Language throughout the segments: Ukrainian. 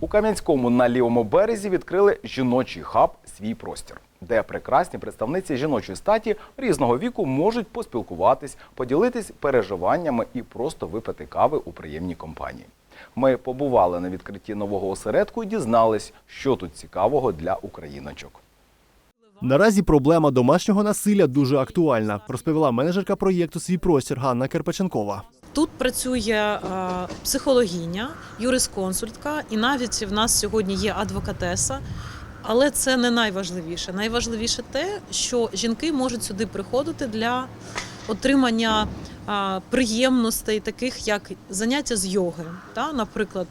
У Кам'янському на лівому березі відкрили жіночий хаб Свій простір, де прекрасні представниці жіночої статі різного віку можуть поспілкуватись, поділитись переживаннями і просто випити кави у приємній компанії. Ми побували на відкритті нового осередку і дізнались, що тут цікавого для україночок. Наразі проблема домашнього насилля дуже актуальна, розповіла менеджерка проєкту Свій простір Ганна Керпаченкова. Тут працює психологіня, психологиня, юрисконсультка, і навіть в нас сьогодні є адвокатеса. Але це не найважливіше. Найважливіше те, що жінки можуть сюди приходити для отримання е, приємностей, таких як заняття з йоги, та, наприклад,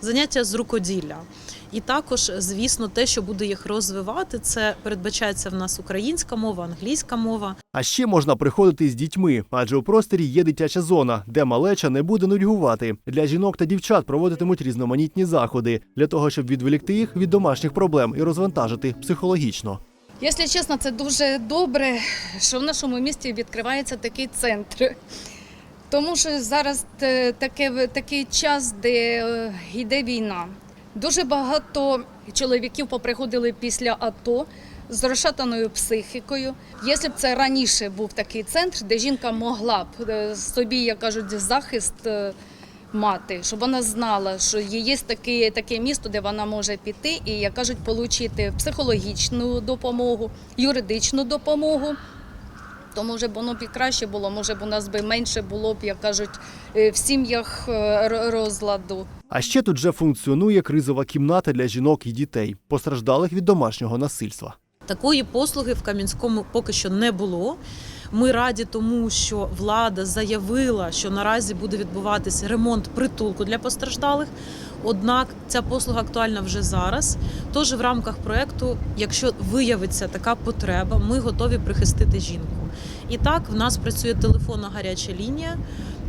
заняття з рукоділля. І також, звісно, те, що буде їх розвивати, це передбачається в нас українська мова, англійська мова. А ще можна приходити з дітьми, адже у просторі є дитяча зона, де малеча не буде нудьгувати. Для жінок та дівчат проводитимуть різноманітні заходи для того, щоб відволікти їх від домашніх проблем і розвантажити психологічно. Якщо чесно, це дуже добре, що в нашому місті відкривається такий центр. Тому що зараз е, таке, такий час, де е, йде війна. Дуже багато чоловіків поприходили після АТО з розшатаною психікою. Якщо б це раніше був такий центр, де жінка могла б е, собі, як кажуть, захист мати, щоб вона знала, що є таке, таке місто, де вона може піти і, як кажуть, отримати психологічну допомогу, юридичну допомогу. То може б воно б і краще було, може б у нас би менше було б, як кажуть, е, в сім'ях е, розладу. А ще тут вже функціонує кризова кімната для жінок і дітей, постраждалих від домашнього насильства. Такої послуги в Кам'янському поки що не було. Ми раді тому, що влада заявила, що наразі буде відбуватися ремонт притулку для постраждалих. Однак ця послуга актуальна вже зараз. Тож в рамках проекту, якщо виявиться така потреба, ми готові прихистити жінку. І так, в нас працює телефонна гаряча лінія.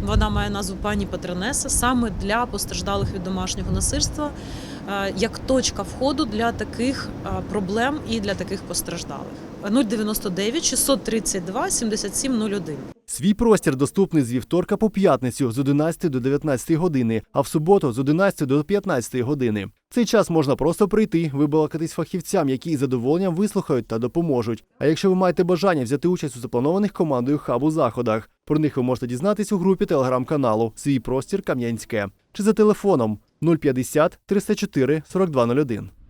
Вона має назву пані Патронеса саме для постраждалих від домашнього насильства, як точка входу для таких е, проблем і для таких постраждалих. 099 632 7701. Свій простір доступний з вівторка по п'ятницю з 11 до 19 години, а в суботу з 11 до 15 години. Цей час можна просто прийти, вибалакатись фахівцям, які із задоволенням вислухають та допоможуть. А якщо ви маєте бажання взяти участь у запланованих командою хабу заходах, про них ви можете дізнатись у групі телеграм-каналу Свій простір Кам'янське чи за телефоном 050 304 4201.